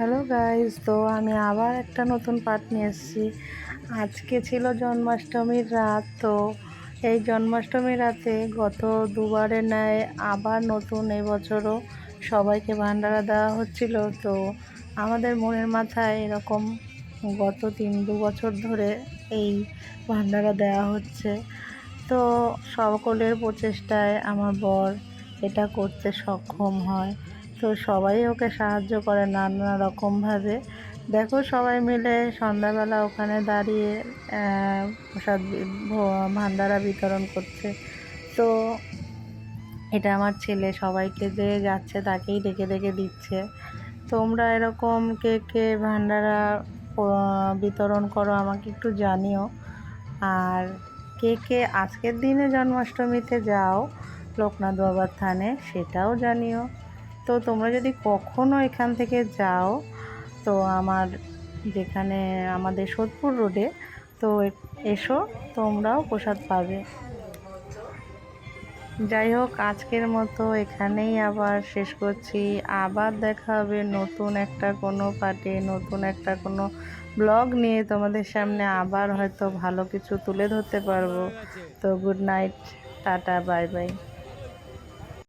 Hello guys তো আমি আবার একটা নতুন পার্ট নিয়ে এসেছি। আজকে ছিল জন্মাষ্টমীর রাত, তো এই জন্মাষ্টমীর রাতে গত দুবারের ন্যায় আবার নতুন এবছরও সবাইকে ভান্ডারা দেওয়া হচ্ছিল। তো আমাদের মনের মাথায় এরকম গত তিন, দু বছর ধরে এই ভান্ডারা দেওয়া হচ্ছে। তো সকলের প্রচেষ্টায় আমার বর এটা করতে সক্ষম হয়। তো সবাই ওকে সাহায্য করে নানা রকমভাবে দেখো সবাই মিলে সন্ধ্যাবেলা ওখানে দাঁড়িয়ে প্রসাদ ভান্ডারা বিতরণ করছে। তো এটা আমার ছেলে, সবাইকে যে যাচ্ছে তাকেই ডেকে ডেকে দিচ্ছে। তোমরা এরকম কে কে ভান্ডারা বিতরণ করো আমাকে একটু জানিও। আর কে কে আজকের দিনে জন্মাষ্টমীতে যাও, লোকনাথ বাবার থানে, সেটাও জানিও। তো তোমরা যদি কখনো এখান থেকে যাও, তো আমার যেখানে আমাদের সোদপুর রোডে তো এসো, তোমরাও প্রসাদ পাবে। যাই হোক, আজকের মতো এখানেই আবার শেষ করছি। আবার দেখা হবে নতুন একটা কোনো পার্টে, নতুন একটা কোনো ব্লগ নিয়ে তোমাদের সামনে আবার হয়তো ভালো কিছু তুলে ধরতে পারব। তো good night tata bye bye